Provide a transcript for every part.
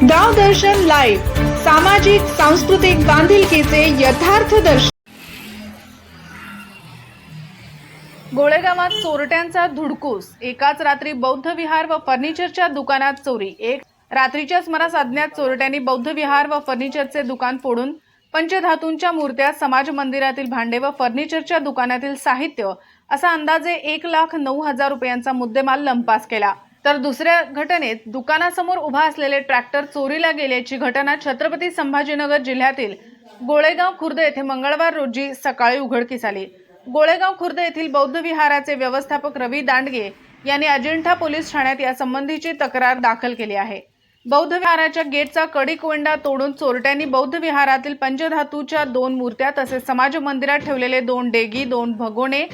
Live सामाजिक सांस्कृतिक बांधिलकीचे यथार्थ दर्शन. गोळेगावात चोरट्यांचा धुडकूस. एकाच रात्री बौद्ध विहार व फर्निचरच्या दुकानात चोरी. एक रात्रीच्या सुमारास अज्ञात चोरट्यांनी बौद्ध विहार व फर्निचरचे दुकान फोडून पंचधातूंच्या मूर्त्या समाज मंदिरातील भांडे व फर्निचरच्या दुकानातील साहित्य असा अंदाजे एक लाख नऊ हजार रुपयांचा मुद्देमाल लंपास केला. तर दुसऱ्या घटनेत दुकानासमोर उभा असलेले ट्रॅक्टर चोरीला गेल्याची घटना छत्रपती संभाजीनगर जिल्ह्यातील गोळेगाव खुर्द येथे मंगळवार रोजी सकाळी उघडकीस आली. गोळेगाव खुर्द येथील बौद्ध विहाराचे व्यवस्थापक रवी दांडगे यांनी अजिंठा पोलीस ठाण्यात यासंबंधीची तक्रार दाखल केली आहे. बौद्ध विहाराच्या गेटचा कडी कोंडा तोडून चोरट्यांनी बौद्ध विहारातील पंचधातूच्या दोन मूर्त्या तसेच समाज मंदिरात ठेवलेले दोन डेगी दोन भगोणे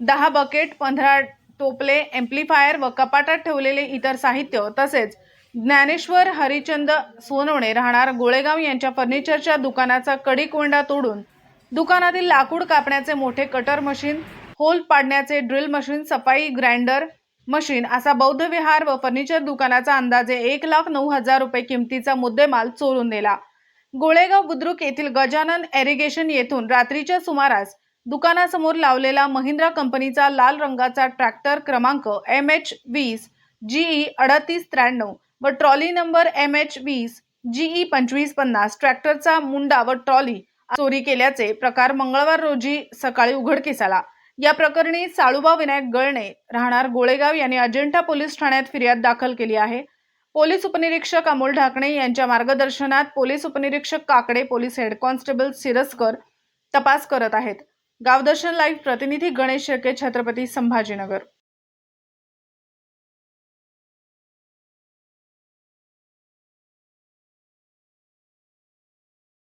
दहा बकेट पंधरा टोपले एम्प्लिफायर व कपाटात ठेवलेले इतर साहित्य तसेच ज्ञानेश्वर हरिचंद सोनवणे राहणार गोळेगाव यांच्या फर्निचरच्या दुकानाचा कडीकोंडा तोडून दुकानातील लाकूड कापण्याचे मोठे कटर मशीन होल पाडण्याचे ड्रिल मशीन सफाई ग्राइंडर मशीन असा बौद्ध विहार व फर्निचर दुकानाचा अंदाजे एक लाख नऊ हजार रुपये किमतीचा मुद्देमाल चोरून नेला. गोळेगाव बुद्रुक येथील गजानन एरिगेशन येथून रात्रीच्या सुमारास दुकानासमोर लावलेला महिंद्रा कंपनीचा लाल रंगाचा ट्रॅक्टर क्रमांक एम एच वीस जीई अडतीस त्र्याण्णव व ट्रॉली नंबर एम एच वीस जीई पंचवीस पन्नास. ट्रॅक्टरचा मुंडा व ट्रॉली चोरी केल्याचे प्रकार मंगळवार रोजी सकाळी उघडकीस आला. या प्रकरणी साळुबा विनायक गळणे राहणार गोळेगाव यांनी अजिंठा पोलीस ठाण्यात फिर्याद दाखल केली आहे. पोलीस उपनिरीक्षक अमोल ढाकणे यांच्या मार्गदर्शनात पोलीस उपनिरीक्षक Kakade police head constable Siraskar तपास करत आहेत. गावदर्शन लाईव्ह प्रतिनिधी गणेश शेळके छत्रपती संभाजीनगर